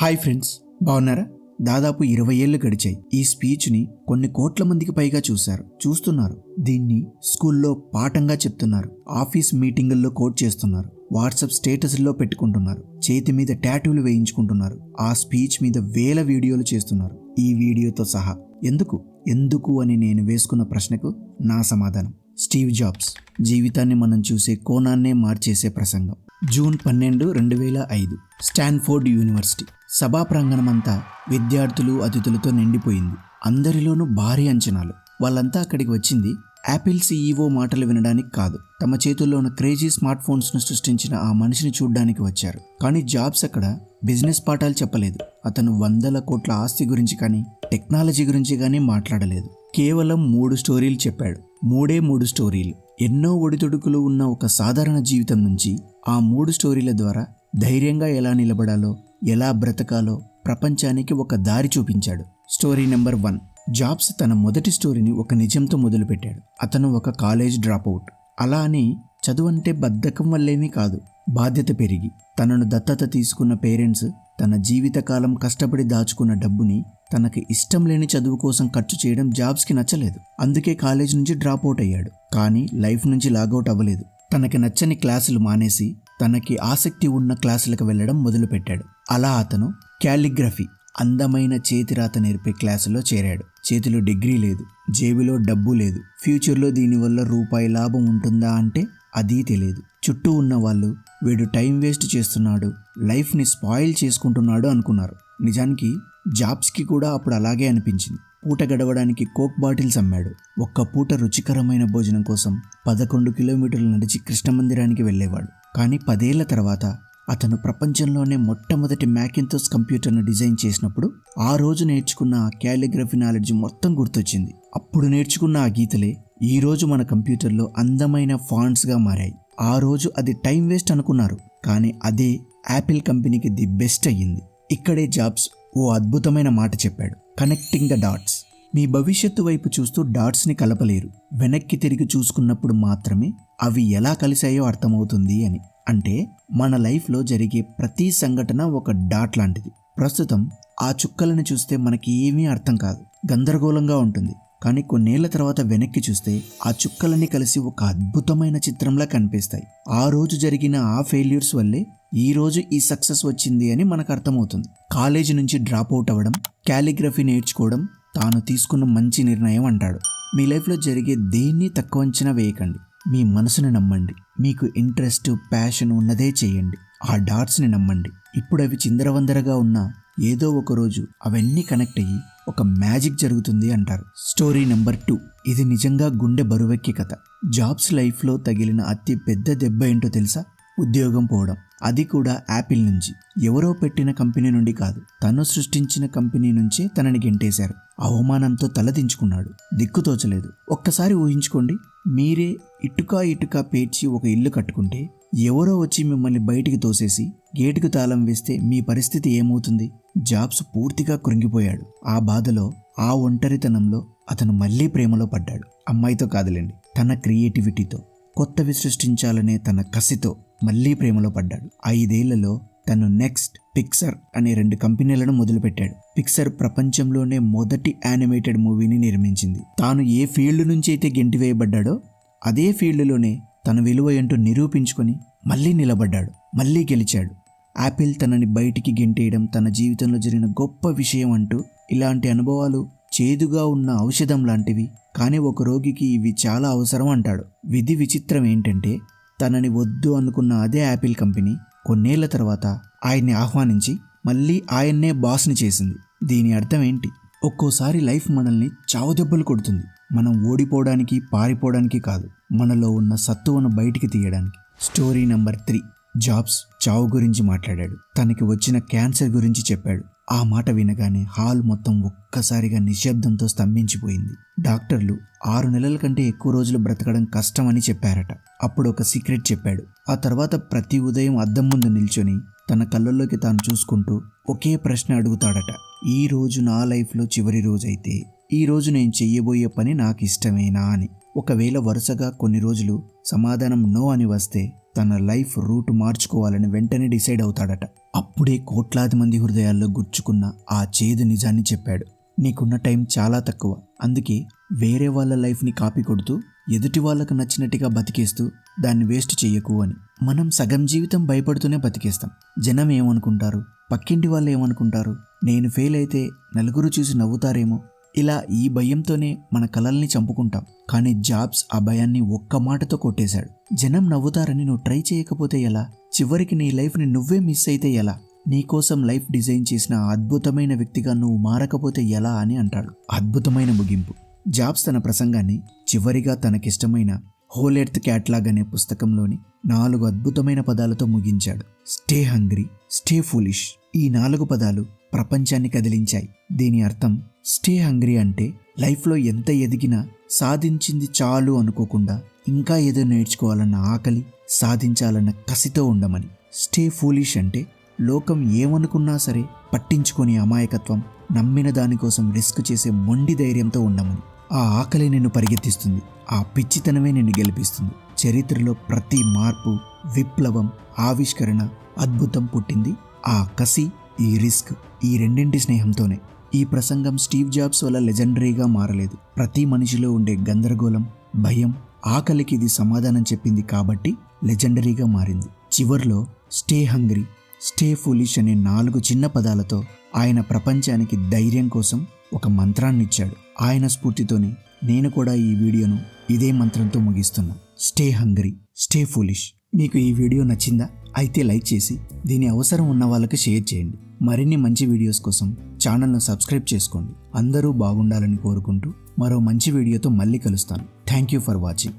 Hi friends బాగున్నారా దాదాపు ఇరవై ఏళ్ళు గడిచాయి. ఈ స్పీచ్ని కొన్ని కోట్ల మందికి పైగా చూశారు చూస్తున్నారు. దీన్ని స్కూల్లో పాఠంగా చెప్తున్నారు ఆఫీస్ మీటింగుల్లో కోట్ చేస్తున్నారు వాట్సాప్ స్టేటస్లో పెట్టుకుంటున్నారు చేతి మీద ట్యాటూలు వేయించుకుంటున్నారు ఆ స్పీచ్ మీద వేల వీడియోలు చేస్తున్నారు. ఈ వీడియోతో సహా ఎందుకు ఎందుకు అని నేను వేసుకున్న ప్రశ్నకు నా సమాధానం. స్టీవ్ జాబ్స్ జీవితాన్ని మనం చూసే కోణాన్నే మార్చేసే ప్రసంగం. జూన్ పన్నెండు రెండు వేల ఐదు. Stanford university. సభా ప్రాంగణమంతా విద్యార్థులు అతిథులతో నిండిపోయింది. అందరిలోనూ భారీ అంచనాలు. వాళ్ళంతా అక్కడికి వచ్చింది యాపిల్ సీఈఓ మాటలు వినడానికి కాదు. తమ చేతుల్లో ఉన్న క్రేజీ స్మార్ట్ ఫోన్స్ను సృష్టించిన ఆ మనిషిని చూడ్డానికి వచ్చారు. కానీ జాబ్స్ అక్కడ బిజినెస్ పాఠాలు చెప్పలేదు. అతను వందల కోట్ల ఆస్తి గురించి కానీ టెక్నాలజీ గురించి కానీ మాట్లాడలేదు. కేవలం మూడు స్టోరీలు చెప్పాడు. మూడే మూడు స్టోరీలు. ఎన్నో ఒడిదుడుకులు ఉన్న ఒక సాధారణ జీవితం నుంచి ఆ మూడు స్టోరీల ద్వారా ధైర్యంగా ఎలా నిలబడాలో ఎలా బ్రతకాలో ప్రపంచానికి ఒక దారి చూపించాడు. Story number one. జాబ్స్ తన మొదటి స్టోరీని ఒక నిజంతో మొదలుపెట్టాడు. అతను ఒక కాలేజ్ డ్రాప్ అవుట్ అలా అని చదువు అంటే బద్ధకం వల్లేమీ కాదు. బాధ్యత పెరిగి తనను దత్తత తీసుకున్న పేరెంట్స్ తన జీవితకాలం కష్టపడి దాచుకున్న డబ్బుని తనకి ఇష్టం లేని చదువు కోసం ఖర్చు చేయడం జాబ్స్కి నచ్చలేదు. అందుకే కాలేజ్ నుంచి డ్రాప్ అవుట్ అయ్యాడు. కానీ లైఫ్ నుంచి లాగౌట్ అవ్వలేదు. తనకి నచ్చని క్లాసులు మానేసి తనకి ఆసక్తి ఉన్న క్లాసులకు వెళ్ళడం మొదలుపెట్టాడు. అలా అతను క్యాలిగ్రఫీ అందమైన చేతిరాత నేర్పే క్లాసులో చేరాడు. చేతిలో డిగ్రీ లేదు జేబులో డబ్బు లేదు. ఫ్యూచర్లో దీనివల్ల రూపాయి లాభం ఉంటుందా అంటే అదీ తెలియదు చుట్టూ ఉన్న వాళ్ళు వీడు టైం వేస్ట్ చేస్తున్నాడు లైఫ్ని స్పాయిల్ చేసుకుంటున్నాడు అనుకున్నారు. నిజానికి జాబ్స్కి కూడా అప్పుడు అలాగే అనిపించింది. పూట గడవడానికి కోక్ బాటిల్స్ అమ్మాడు. ఒక్క పూట రుచికరమైన భోజనం కోసం పదకొండు కిలోమీటర్లు నడిచి కృష్ణ మందిరానికి వెళ్ళేవాడు. కానీ పదేళ్ళ తర్వాత అతను ప్రపంచంలోనే మొట్టమొదటి మ్యాకింతోస్ కంప్యూటర్ను డిజైన్ చేసినప్పుడు ఆ రోజు నేర్చుకున్న క్యాలిగ్రఫీ నాలెడ్జ్ మొత్తం గుర్తొచ్చింది. అప్పుడు నేర్చుకున్న ఆ గీతలే ఈరోజు మన కంప్యూటర్లో అందమైన ఫాంట్స్గా మారాయి. ఆ రోజు అది టైం వేస్ట్ అనుకున్నారు. కానీ అదే యాపిల్ కంపెనీకి ది బెస్ట్ అయ్యింది. ఇక్కడే జాబ్స్ ఓ అద్భుతమైన మాట చెప్పాడు. కనెక్టింగ్ ద డాట్స్ మీ భవిష్యత్తు వైపు చూస్తూ డాట్స్ని కలపలేరు. వెనక్కి తిరిగి చూసుకున్నప్పుడు మాత్రమే అవి ఎలా కలిశాయో అర్థమవుతుంది అని. అంటే మన లైఫ్లో జరిగే ప్రతి సంఘటన ఒక డాట్ లాంటిది. ప్రస్తుతం ఆ చుక్కలను చూస్తే మనకి ఏమీ అర్థం కాదు. గందరగోళంగా ఉంటుంది. కానీ కొన్నేళ్ళ తర్వాత వెనక్కి చూస్తే ఆ చుక్కలన్నీ కలిసి ఒక అద్భుతమైన చిత్రంలా కనిపిస్తాయి. ఆ రోజు జరిగిన ఆ ఫెయిల్యూర్స్ వల్లే ఈరోజు ఈ సక్సెస్ వచ్చింది అని మనకు అర్థమవుతుంది. కాలేజీ నుంచి డ్రాప్ అవుట్ అవ్వడం క్యాలిగ్రఫీ నేర్చుకోవడం తాను తీసుకున్న మంచి నిర్ణయం అంటాడు. మీ లైఫ్లో జరిగే దేన్ని తక్కువ అంచనా వేయకండి. మీ మనసుని నమ్మండి. మీకు ఇంట్రెస్ట్ ప్యాషన్ ఉన్నదే చేయండి. ఆ డాట్స్ని నమ్మండి. ఇప్పుడు అవి చిందరవందరగా ఉన్నా ఏదో ఒక రోజు అవన్నీ కనెక్ట్ అయ్యి ఒక మ్యాజిక్ జరుగుతుంది అంటారు. Story number two. ఇది నిజంగా గుండె బరువెక్కి కథ. జాబ్స్ లైఫ్లో తగిలిన అతి పెద్ద దెబ్బ ఏంటో తెలుసా? ఉద్యోగం పోవడం. అది కూడా యాపిల్ నుంచి. ఎవరో పెట్టిన కంపెనీ నుండి కాదు. తను సృష్టించిన కంపెనీ నుంచే తనని గెంటేశారు. అవమానంతో తలదించుకున్నాడు. దిక్కుతోచలేదు. ఒక్కసారి ఊహించుకోండి. మీరే ఇటుక ఇటుక పేర్చి ఒక ఇల్లు కట్టుకుంటే ఎవరో వచ్చి మిమ్మల్ని బయటికి తోసేసి గేటుకు తాళం వేస్తే మీ పరిస్థితి ఏమవుతుంది? జాబ్స్ పూర్తిగా కృంగిపోయాడు. ఆ బాధలో ఆ ఒంటరితనంలో అతను మళ్ళీ ప్రేమలో పడ్డాడు. అమ్మాయితో కాదులేండి. తన క్రియేటివిటీతో. కొత్తవి సృష్టించాలనే తన కసితో. మళ్ళీ ప్రేమలో పడ్డాడు. ఐదేళ్ళలో తను నెక్స్ట్ పిక్సర్ అనే రెండు కంపెనీలను మొదలుపెట్టాడు. పిక్సర్ ప్రపంచంలోనే మొదటి యానిమేటెడ్ మూవీని నిర్మించింది. తాను ఏ ఫీల్డ్ నుంచి అయితే గెంటివేయబడ్డాడో అదే ఫీల్డ్లోనే తన విలువ ఏంటో నిరూపించుకొని మళ్ళీ నిలబడ్డాడు. మళ్ళీ గెలిచాడు. యాపిల్ తనని బయటికి గెంటేయడం తన జీవితంలో జరిగిన గొప్ప విషయం అంటూ ఇలాంటి అనుభవాలు చేదుగా ఉన్న ఔషధం లాంటివి. కానీ ఒక రోగికి ఇవి చాలా అవసరం అంటాడు. విధి విచిత్రం ఏంటంటే తనని వద్దు అనుకున్న అదే యాపిల్ కంపెనీ కొన్నేళ్ళ తర్వాత ఆయన్ని ఆహ్వానించి మళ్ళీ ఆయన్నే బాస్ని చేసింది. దీని అర్థం ఏంటి? ఒక్కోసారి లైఫ్ మనల్ని చావుదెబ్బలు కొడుతుంది. మనం ఓడిపోవడానికి పారిపోవడానికి కాదు మనలో ఉన్న సత్తువను బయటికి తీయడానికి. Story number three. జాబ్స్ చావు గురించి మాట్లాడాడు. తనకి వచ్చిన క్యాన్సర్ గురించి చెప్పాడు. ఆ మాట వినగానే హాల్ మొత్తం ఒక్కసారిగా నిశ్శబ్దంతో స్తంభించిపోయింది. డాక్టర్లు ఆరు నెలల కంటే ఎక్కువ రోజులు బ్రతకడం కష్టమని చెప్పారట. అప్పుడు ఒక సీక్రెట్ చెప్పాడు. ఆ తర్వాత ప్రతి ఉదయం అద్దం ముందు నిల్చొని తన కళ్ళల్లోకి తాను చూసుకుంటూ ఒకే ప్రశ్న అడుగుతాడట. ఈ రోజు నా లైఫ్లో చివరి రోజైతే ఈ రోజు నేను చెయ్యబోయే పని నాకు ఇష్టమేనా అని. ఒకవేళ వరుసగా కొన్ని రోజులు సమాధానం నో అని వస్తే తన లైఫ్ రూట్ మార్చుకోవాలని వెంటనే డిసైడ్ అవుతాడట. అప్పుడే కోట్లాది మంది హృదయాల్లో గుర్చుకున్న ఆ చేదు నిజాన్ని చెప్పాడు. నీకున్న టైం చాలా తక్కువ. అందుకే వేరే వాళ్ళ లైఫ్ని కాపీ కొడుతూ ఎదుటి వాళ్ళకు నచ్చినట్టుగా బతికేస్తూ దాన్ని వేస్ట్ చెయ్యకు అని. మనం సగం జీవితం భయపడుతూనే బతికేస్తాం. జనం ఏమనుకుంటారు? పక్కింటి వాళ్ళు ఏమనుకుంటారు? నేను ఫెయిల్ అయితే నలుగురు చూసి నవ్వుతారేమో? ఇలా ఈ భయంతోనే మన కలల్ని చంపుకుంటాం. కానీ జాబ్స్ ఆ భయాన్ని ఒక్క మాటతో కొట్టేశాడు. జనం నవ్వుతారని నువ్వు ట్రై చేయకపోతే ఎలా? చివరికి నీ లైఫ్ని నువ్వే మిస్ అయితే ఎలా? నీకోసం లైఫ్ డిజైన్ చేసిన అద్భుతమైన వ్యక్తిగా నువ్వు మారకపోతే ఎలా అని అంటాడు. అద్భుతమైన ముగింపు. జాబ్స్ తన ప్రసంగాన్ని చివరిగా తనకిష్టమైన హోల్ ఎర్త్ క్యాట్లాగ్ అనే పుస్తకంలోని నాలుగు అద్భుతమైన పదాలతో ముగించాడు. స్టే హంగ్రీ స్టే ఫూలిష్ ఈ నాలుగు పదాలు ప్రపంచాన్ని కదిలించాయి. దీని అర్థం స్టే హంగ్రీ అంటే లైఫ్లో ఎంత ఎదిగినా సాధించింది చాలు అనుకోకుండా ఇంకా ఏదో నేర్చుకోవాలన్న ఆకలి సాధించాలన్న కసితో ఉండమని. స్టే ఫూలిష్ అంటే లోకం ఏమనుకున్నా సరే పట్టించుకొని అమాయకత్వం నమ్మిన దానికోసం రిస్క్ చేసే మొండి ధైర్యంతో ఉండమని. ఆ ఆకలి నిన్ను పరిగెత్తిస్తుంది ఆ పిచ్చితనమే నిన్ను గెలిపిస్తుంది. చరిత్రలో ప్రతి మార్పు విప్లవం ఆవిష్కరణ అద్భుతం పుట్టింది ఆ కసి ఈ రిస్క్ ఈ రెండింటి స్నేహంతోనే. ఈ ప్రసంగం స్టీవ్ జాబ్స్ వల్ల లెజెండరీగా మారలేదు. ప్రతి మనిషిలో ఉండే గందరగోళం భయం ఆకలికి ఇది సమాధానం చెప్పింది కాబట్టి లెజెండరీగా మారింది. చివర్లో స్టే హంగ్రీ స్టే ఫులిష్ అనే నాలుగు చిన్న పదాలతో ఆయన ప్రపంచానికి ధైర్యం కోసం ఒక మంత్రాన్ని ఇచ్చాడు ఆయన స్ఫూర్తితోనే నేను కూడా ఈ వీడియోను ఇదే మంత్రంతో ముగిస్తున్నా. స్టే హంగ్రీ స్టే ఫులిష్ మీకు ఈ వీడియో నచ్చిందా? అయితే లైక్ చేసి దీని అవసరం ఉన్న వాళ్ళకి షేర్ చేయండి. మరిన్ని మంచి వీడియోస్ కోసం ఛానల్ను సబ్స్క్రైబ్ చేసుకోండి. అందరూ బాగుండాలని కోరుకుంటూ మరో మంచి వీడియోతో మళ్ళీ కలుస్తాను. Thank you for watching